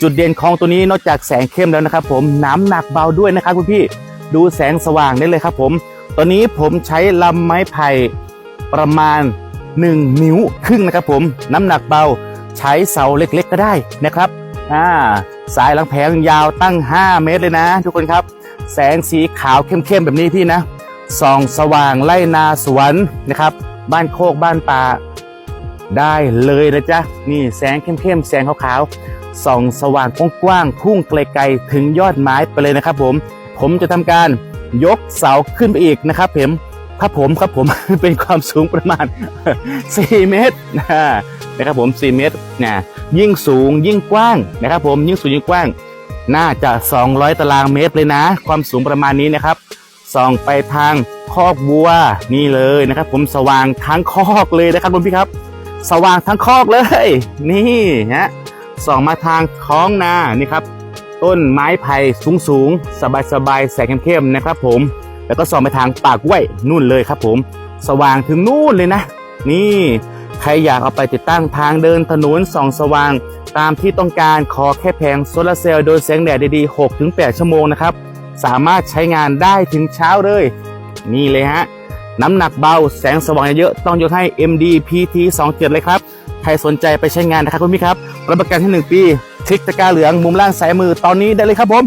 จุดเด่นของตัวนี้นอกจากแสงเข้มแล้วนะครับ ผมน้ำหนักเบาด้วยนะครับคุณพี่ดูแสงสว่างได้เลยครับ ผมตัวนี้ผมใช้ลำไม้ไผ่ประมาณ 1 นิ้วครึ่งนะครับ ผมน้ำหนักเบาใช้เสาเล็กๆก็ได้นะครับอ่าสายลังแผงยาวตั้ง 5 เมตรเลยนะ ทุกคนครับ แสงสีขาวเข้มๆแบบนี้พี่นะส่องสว่างไล่นาสวนนะครับ บ้านโคกบ้านป่าได้เลยนะจ๊ะนี่แสงเข้มๆแสงขาวๆ ส่องสว่างกว้างๆพุ่งไกลๆถึงยอดไม้ไปเลยนะครับ ผม ผมจะทำการยกเสาขึ้นไปอีกนะครับผมครับผมครับผมเป็นความสูงประมาณ 4 เมตรนะนะครับผม 4 เมตรนะยิ่งสูงยิ่งกว้างนะครับ ผมยิ่งสูงยิ่งกว้าง น่าจะ 200 ตารางเมตรเลยนะ ความสูงประมาณนี้นะครับส่องไปทางคอกวัวนี่เลยนะครับ ผมสว่างทั้งคอกเลยนะครับคุณพี่ครับ สว่างทั้งคอกเลย นี่ฮะ ส่องมาทางท้องนานี่ครับต้นไม้ไผ่สูงสูงสบายสบายๆแสงเข้มๆนะครับ ผม แล้วก็ส่องไปทางปากกล้วยนู่นเลยครับ ผม สว่างถึงนู่นเลยนะ นี่ใครอยากเอาไปติดตั้งทางเดินถนนส่องสว่าง ตามที่ต้องการขอแค่แผงโซลาร์เซลล์โดยแสงแดดดีๆ 6-8 ชั่วโมงนะครับ สามารถใช้งานได้ถึงเช้าเลย นี่เลยฮะ น้ำหนักเบาแสงสว่างเยอะต้องยกให้ MD PT 27เลยครับ รสนใจไปใช้งานนะครับคุณพี่ครับรับประกันที่ 1 ปี คลิกตะกร้าเหลืองมุมล่างซ้ายมือตอนนี้ได้เลยครับผม